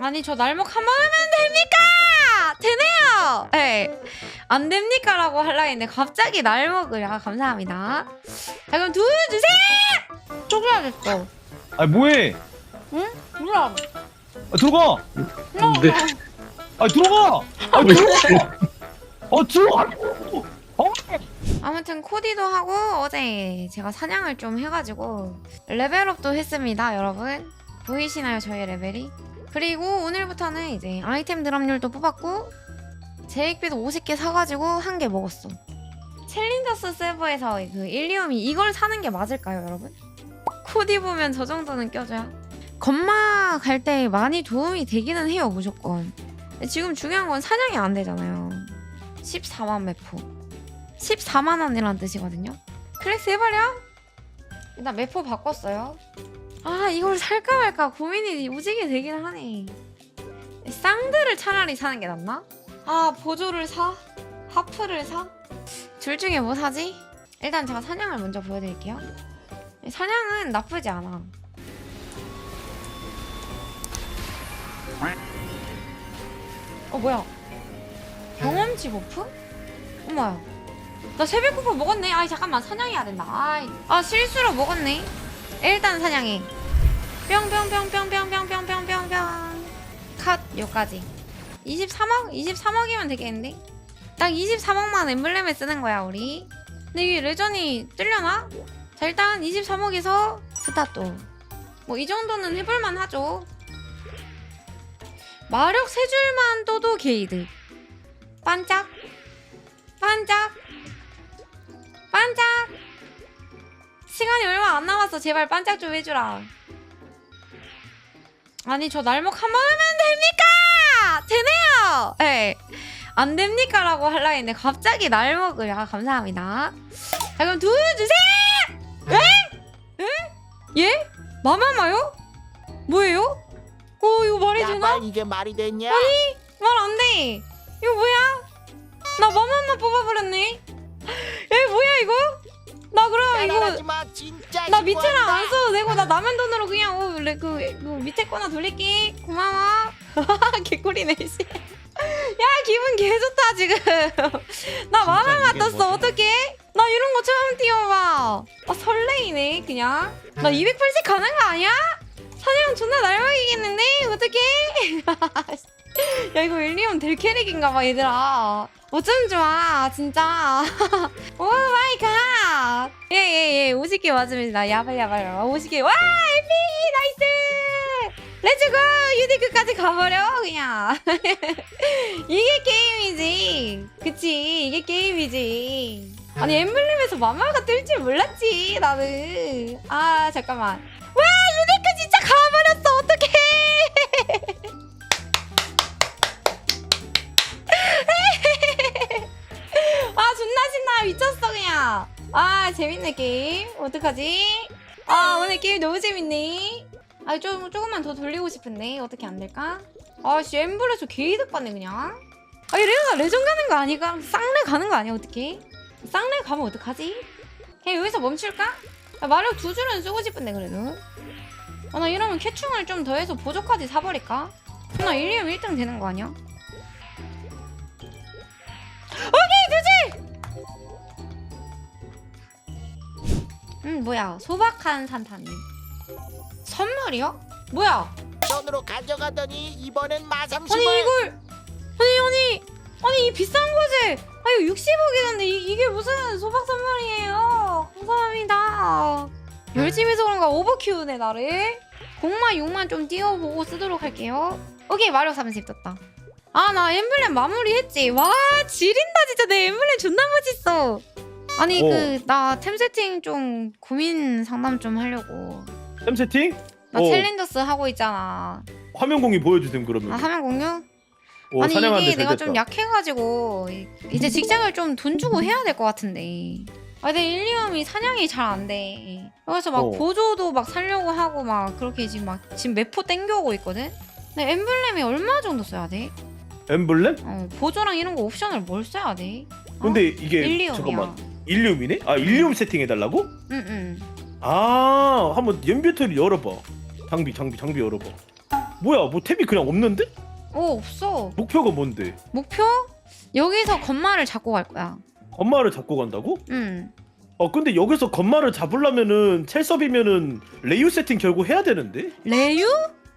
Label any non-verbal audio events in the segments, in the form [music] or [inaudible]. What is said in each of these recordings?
아니 저 날목 한 번 하면 됩니까? 되네요. 네. 안 됩니까라고 하려 했는데 갑자기 날목을 아 감사합니다. 자 그럼 두유 주세요. 쪼그라졌어. 아 뭐해? 응? 몰라. 아, 들어가. 근데 아 들어가. 아 들어가. 아 들어가. 어? 아무튼 코디도 하고 어제 제가 사냥을 좀 해가지고 레벨업도 했습니다 여러분 보이시나요 저의 레벨이? 그리고 오늘부터는 이제 아이템 드랍률도 뽑았고 제익비도 50개 사가지고 한 개 먹었어 챌린저스 세버에서 그 일리움이 이걸 사는 게 맞을까요 여러분? 코디 보면 저 정도는 껴줘야 건마 갈 때 많이 도움이 되기는 해요 무조건 지금 중요한 건 사냥이 안 되잖아요 14만 매포 14만 원이라는 뜻이거든요. 클래스 해버려? 일단 매포 바꿨어요. 아 이걸 살까 말까 고민이 오지게 되긴 하네. 쌍들을 차라리 사는 게 낫나? 아 보조를 사? 하프를 사? 둘 중에 뭐 사지? 일단 제가 사냥을 먼저 보여드릴게요. 사냥은 나쁘지 않아. 어 뭐야? 경험치 버프? 어머야. 나 새벽 쿠폰 먹었네. 아이 잠깐만 사냥해야 된다. 아이. 아 실수로 먹었네. 일단 사냥해. 뿅뿅뿅뿅뿅뿅뿅뿅뿅뿅. 컷 요까지. 23억? 23억이면 되겠는데? 딱 23억만 엠블렘에 쓰는 거야 우리. 근데 이게 레전이 뜰려나? 자 일단 23억에서 스타트. 뭐 이 정도는 해볼만 하죠. 마력 세 줄만 떠도 게이드. 반짝. 반짝. 반짝! 시간이 얼마 안 남았어. 제발 반짝 좀 해주라. 아니, 저 날목 한 번 하면 됩니까? 되네요! 네. 안 됩니까? 라고 하려 했는데 갑자기 날목을. 아, 감사합니다. 자, 그럼 두유 주세요! 에? 에? 예? 마마마요? 뭐예요? 어, 이거 말이 되나? 야발 이게 말이 됐냐? 말안 돼. 이거 뭐야? 나 마마마 뽑아버렸네. 진짜 나 밑에랑. 안 써도 되고 나 남은 돈으로 그냥 어, 원래 그, 그 밑에 거나 돌릴게. 고마워. [laughs] 개꿀이네 씨. 야 기분 개 좋다 지금. 나 이게 떴어 뭐지? 어떡해? 나 이런 거 처음 띄워봐. 아 설레이네 그냥. 나280 가는 거 아니야? 사냥 존나 날먹이겠는데 어떡해? [laughs] 야 이거 일리온 될 캐릭인가 봐 얘들아 어쩜 좋아 진짜 [laughs] 오 마이 갓 예예 예 50개 맞습니다. 야발 야발. 50개 와 에피! 나이스! 렛츠고 유니크까지 가버려 그냥. [laughs] 이게 게임이지. 그치? 이게 게임이지. 아니 엠블렘에서 마마가 뜰 줄 몰랐지 나는. 아 잠깐만 아 재밌네 게임. 어떡하지? 아 오늘 게임 너무 재밌네. 아 좀 조금만 더 돌리고 싶은데 어떻게 안 될까? 아씨 엠블에서 게이득 받네 그냥. 아이 레나 레전 가는 거 아니가? 쌍레 가는 거 아니야 어떻게 쌍레 가면 어떡하지? 그냥 여기서 멈출까? 야, 마력 두 줄은 쓰고 싶은데 그래도. 아, 나 이러면 캐충을 좀 더해서 보조까지 사버릴까? 나 1리움 1등 되는 거 아니야 음 뭐야. 소박한 산타님. 선물이요? 뭐야? 돈으로 가져가더니 이번엔 아니 마삼십을. 이걸. 아니 아니 아니 이 비싼 거지. 아 이거 60억이던데 이, 이게 무슨 소박 선물이에요? 감사합니다. 열심히 해서 그런가 오버 키우네 나를. 공마 6만 좀 띄워보고 쓰도록 할게요. 오케이 마력 30 떴다. 아 나 엠블렘 마무리했지. 와 지린다 진짜. 내 엠블렘 존나 멋있어 아니 오. 그나 템 세팅 좀 고민 상담 좀 하려고 템 세팅? 나 어. 챌린저스 하고 있잖아 화면 공유 보여주세요 그러면. 아 화면 공유? 오, 아니 사냥하는데 이게 잘 내가 됐다. 좀 약해가지고 이- 이제 직장을 좀 돈 주고 해야 될 것 같은데 아 근데 일리움이 사냥이 잘 안 돼 그래서 막 어. 보조도 막 살려고 하고 막 그렇게 지금 막 지금 매포 땡겨오고 있거든 근데 엠블렘이 얼마 정도 써야 돼? 엠블렘? 어 보조랑 이런 거 옵션을 뭘 써야 돼? 어? 근데 이게 일리움이야 잠깐만 일리움이네? 아 일리움 세팅해달라고? 응응 아 한번 연비터를 열어봐. 장비 장비 장비 열어봐. 뭐야 뭐 탭이 그냥 없는데? 오 없어. 목표가 뭔데? 목표? 여기서 건마를 잡고 갈 거야. 건마를 잡고 간다고? 응. 어 근데 여기서 건마를 잡으려면은 첼섭이면은 레이유 세팅 결국 해야 되는데? 레유?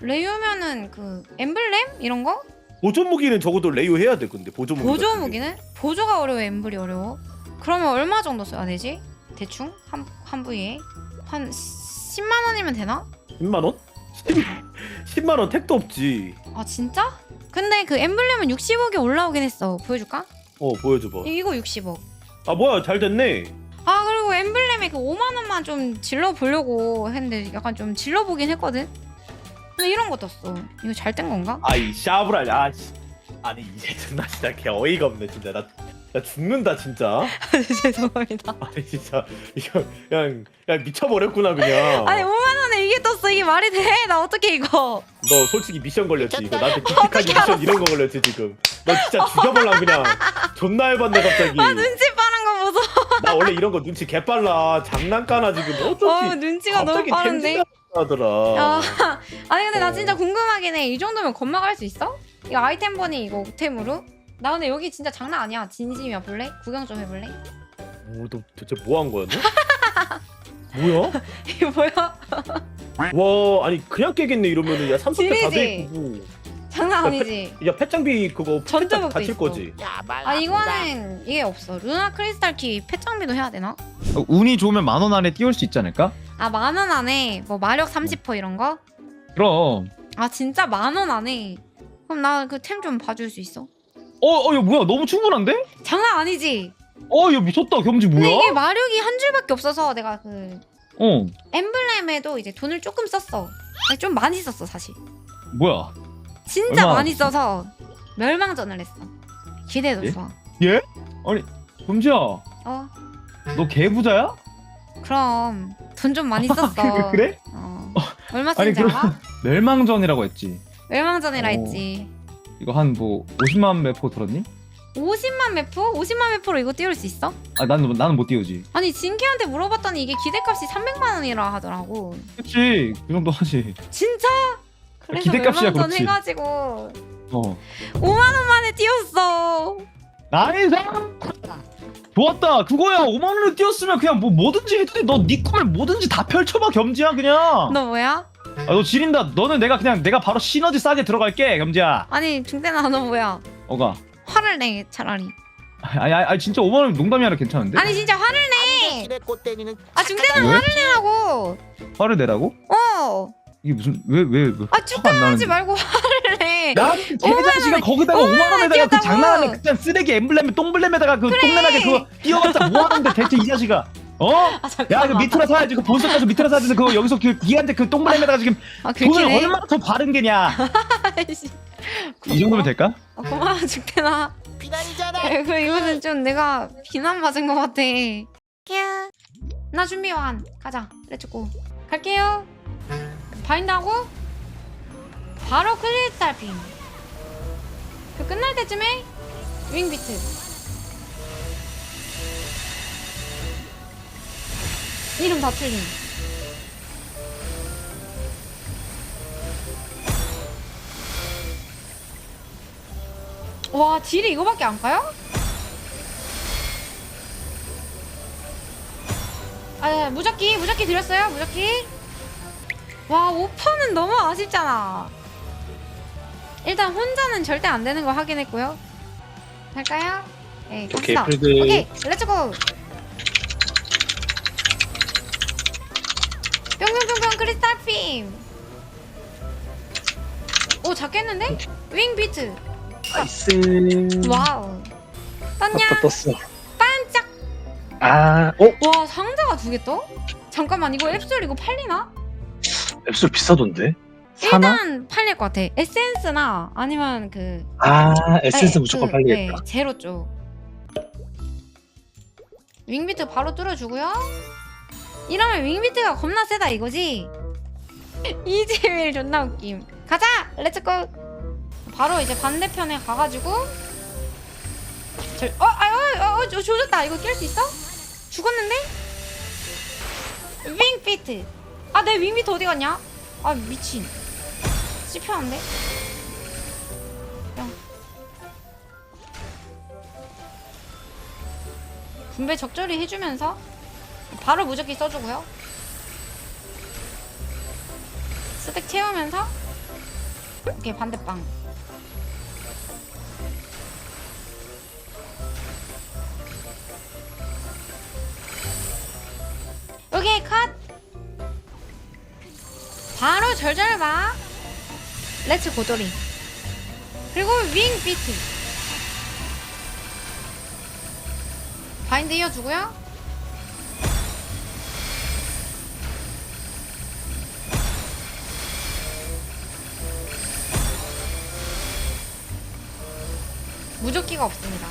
레유면은 그 엠블렘 이런 거? 보조 무기는 적어도 레이유 해야 돼 근데 보조 무기 보조 같은 게. 무기는? 보조가 어려워 엠블이 어려워. 그러면 얼마 정도 써야 되지? 대충 한 한 부위에 한 10만 원이면 되나? 10만 원? [laughs] 10, 만원 택도 없지 아 진짜? 근데 그 엠블렘은 60억이 올라오긴 했어. 보여줄까? 어 보여줘봐 이거 60억. 아 뭐야 잘 됐네 아 그리고 엠블렘에 그 5만 원만 좀 질러 보려고 했는데 약간 좀 질러 보긴 했거든. 근데 이런 거 떴어. 이거 잘 된 건가? 아이 샤브랄 아 씨. 아니 이제 [laughs] 나 진짜 개 어이가 없네 진짜 나, 나 죽는다 진짜 [laughs] 죄송합니다. 아니 진짜 이거 그냥 그냥 미쳐버렸구나 그냥 아니 5만 원에 이게 떴어. 이게 말이 돼? 나 어떻게 이거? 너 솔직히 미션 걸렸지 이거 나한테 [laughs] 기특하게 미션 이런 거 걸렸지 지금 너 진짜 죽여볼라 그냥 존나 해봤네 갑자기 아 눈치 빠른 거 보소. 나 원래 이런 거 눈치 개빨라 장난까나 지금 어쩐지 어 눈치가 너무 빠른데. 하더라 야, 아니 근데 나 진짜 궁금하긴 해. 이 정도면 건마갈 수 있어? 이거 아이템 버니 이거 옥템으로? 나 근데 여기 진짜 장난 아니야. 진심이야 볼래? 구경 좀 해볼래? 오, 너 대체 뭐 한 거야 너? [laughs] 뭐야? 이게 뭐야? 와 아니 그냥 깨겠네 이러면은 야 삼성대 다 지리지? 돼 있고 장난 아니지? 야 펫장비 그거 펫장 다칠 있어. 거지 야 말 아 이거는 이게 없어. 루나 크리스탈 키 펫장비도 해야 되나? 어, 운이 좋으면 만 원 안에 띄울 수 있지 않을까? 아 만 원 안에 뭐 마력 30% 이런 거? 그럼. 아 진짜 만 원 안에? 그럼 나 그 템 좀 봐줄 수 있어? 어, 어, 야 뭐야? 너무 충분한데? 장난 아니지? 어, 야 미쳤다. 근데 뭐야? 이게 마력이 한 줄밖에 없어서 내가 그 어, 엠블렘에도 이제 돈을 조금 썼어. 아니, 좀 많이 썼어 사실. 뭐야? 진짜 얼마? 많이 써서 멸망전을 했어. 기대도 예? 좋아. 겸지야, 어 너 개부자야? 그럼 돈 좀 많이 [laughs] 썼어. 그- 그래? 어. 얼마 아니, 쓴지 그럼- 알아? [laughs] 멸망전이라고 했지. 멸망전이라 어. 했지. 이거 한 뭐 50만 매포 들었니? 50만 매포? 50만 매포로 이거 띄울 수 있어? 아, 나는 나는 못 띄우지. 아니 진키한테 물어봤더니 이게 기대값이 300만 원이라 하더라고. 그렇지. 그 정도 하지. 진짜? 그래서 기대값이야, 그렇지. 해가지고 어. 5만 원 만에 띄웠어. 나이스. 좋았다. 그거야. 5만 원을 띄웠으면 그냥 뭐 뭐든지 해도 돼. 너네 꿈을 뭐든지 다 펼쳐봐 겸지야 그냥. 너 뭐야? 아, 너 지린다. 너는 내가 그냥 내가 바로 시너지 싸게 들어갈게 겸지야. 아니 중대나 너 뭐야? 어가. 화를 내 차라리. 아니, 아니, 아니 진짜 5만 원 농담이 아니라 괜찮은데? 아니 진짜 화를 내. 길에 꽃대니는 아 중대나 왜? 화를 내라고. 화를 내라고? 어. 이게 무슨 왜 왜 왜? 아 축하하지. 말고 화를 내. 나 개자식아 거기다가 5만 원에다가. 그 장난하는 그냥 쓰레기 엠블렘 똥블렘에다가 그 똥내나게 그거 띄워봤자 뭐 하는데 대체 이 자식아 어? 아 야 그 잠깐만. 밑으로 사야지 그 본석 가서 밑으로 사야지 그거 여기서 그 니한테 그 똥블렘에다가 지금 아 돈을 긁히네. 얼마나 더 바른 게냐 [laughs] 아이씨. 이 정도면 될까? 어, 고마워 중대나. 비난이잖아 그 이거는 좀 내가 비난 맞은 것 같아. 캬. 나 준비 완. 가자. 렛츠고. 갈게요. 바인다고? 바로 크리스탈 빔. 그 끝날 때쯤에 윙 비트. 이름 다 틀림. 와 딜이 이거밖에 안 가요? 아 무적기 무적기 드렸어요 무적기 와 오퍼는 너무 아쉽잖아 일단 혼자는 절대 안 되는 거 확인했고요 할까요? 네 오케이, 갑시다 필드. 오케이 렛츠고 뿅뿅뿅뿅 크리스탈 핌! 오 잡겠는데? 윙 비트 나이스. 와우 떴냐? 떴다 떴어. 반짝 아, 어? 와 상자가 두 개 떠? 잠깐만 이거 앱솔 이거 팔리나? 앱솔 비싸던데? 사나? 일단 팔릴 것 같아 에센스나 아니면 그 아, 에센스 네, 무조건 그, 팔리겠다. 네, 제로 쪽 윙비트 바로 뚫어주고요 이러면 윙비트가 겁나 세다 이거지? [laughs] 이지밀 존나 웃김 가자 렛츠고 바로 이제 반대편에 가가지고 저, 어, 아, 어, 어, 어, 조- 조졌다 이거 깰 수 있어? 죽었는데? 윙비트 아 내 윙비트 어디 갔냐? 아 미친 씹혔는데? 뿅. 분배 적절히 해주면서 바로 무적기 써주고요. 스택 채우면서 오케이 반대방. 오케이 컷. 바로 절절바. 렛츠 고돌이. 그리고 윙 비트. 바인드 이어주고요. 무적기가 없습니다.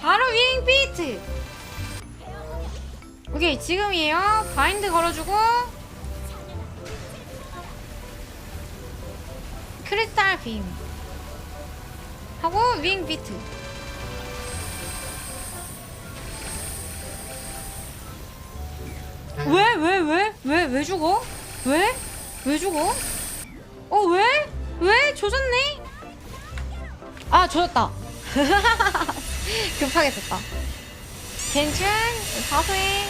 바로 윙 비트. 오케이 지금이에요. 바인드 걸어주고 크리스탈 빔 하고 윙 비트. 왜 왜 왜 왜 왜 죽어? 왜? 왜 죽어? 어 왜? 왜? 조졌네? 아 조졌다. [laughs] 급하게 썼다. 괜찮? 사소해.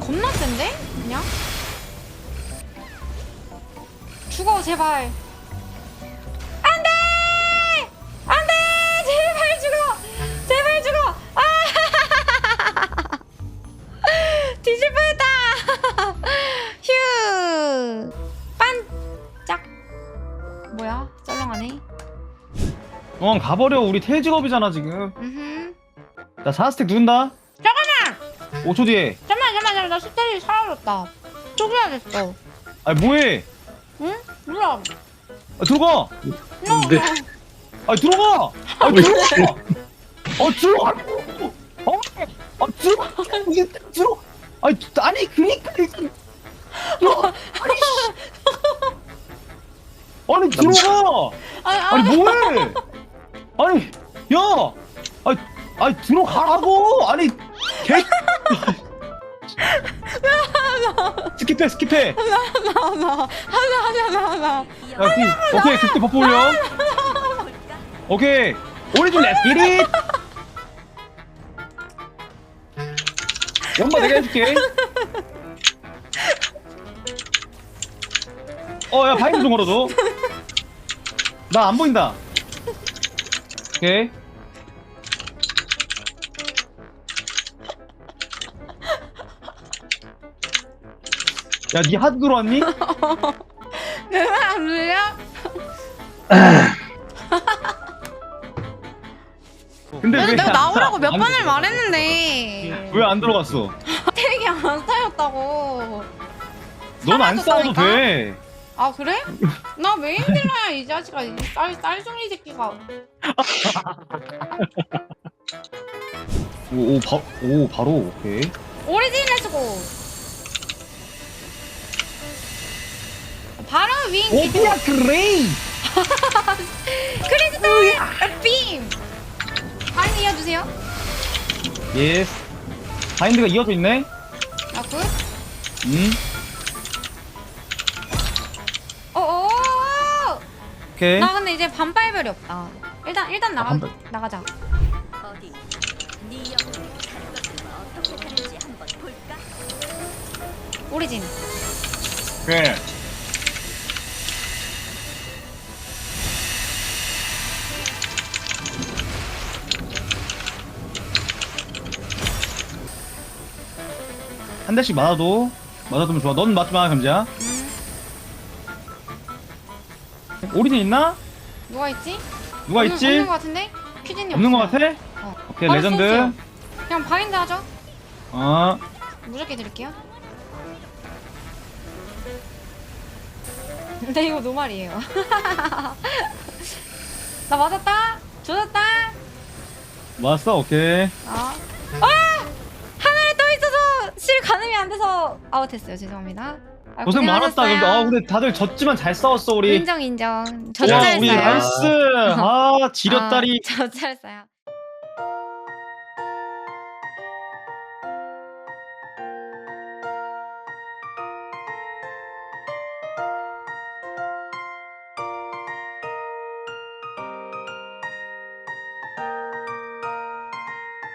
겁나 센데? 그냥? 죽어 제발. 어 가버려 우리 태직업이잖아 지금. 나 4스택 누른다 잠깐만! 5초 뒤에 잠깐만 잠깐만 잠깐만 나 스테이 사라졌다. 쪼개야 됐어. 아니 뭐해 응? 몰라. 아, 들어가 네. 아니 들어가 아니 들어가 어 들어가 어? 아 들어가 이게 들어 아니 아니 그니까 이게- 들어가 아니 씨. 아니 들어가 아니, 아니 뭐해 아니 야! 아니 아니 들어가라고! 아니 개 [laughs] 스킵해 스킵해. 하나 하나 하나 하나. 야, 그, 오케이 그때 버프 올려. 오케이. 오리진 렛츠 기릿. 연마 내가 해줄게. 어야 바인드 좀 걸어줘. 나 안 보인다 오케이 야니 하드 들어왔니? 왜안 눌려? [laughs] 근데 내가, 왜 내가 안- 나오라고 몇 안- 번을 말했는데 왜안 들어갔어? [laughs] 택이 안 쌓였다고. 넌 안 싸워도 사라졌다니까? 돼. 아 그래? 나 메인 딜러야 이 자식아 이 쌀, 쌀송이 새끼가 오, 오, 바, 오 바로 오케이. 오리진 레츠고 바로 윙 오비야 그레이. [laughs] 크리스탈 빔 바인드 이어주세요 예스. 바인드가 이어져 있네. 아굿 음. 오케이. 나 근데 이제 반발별이 없다 일단 일단 나가, 아, 반발. 나가자 어디 네 영혼을 다른 것들과 어떻게 다른지 한번 볼까? 오리진 오케이. 한 대씩 맞아도 맞아두면 좋아. 넌 맞지 마, 감자. 음. 오리진 있나? 누가 있지? 누가 없는, 있지? 없는 거 같은데? 퀴즈님 없는 거. 같아? 어. 오케이 바로 레전드. 쏠게요. 그냥 바인드 하죠 어. 무적기 드릴게요 [laughs] 근데 이거 노말이에요 [laughs] 나 맞았다 조졌다 왔어 오케이. 아. 아! 하늘에 떠 있어서 실 가늠이 안 돼서 아웃했어요. 죄송합니다. 아, 고생 많았다. 고생하셨어요. 근데 아 우리 다들 졌지만 잘 싸웠어 우리. 인정 인정. 와. 우리 나이스. [laughs] 아 지렸다리. 젖잘싸요.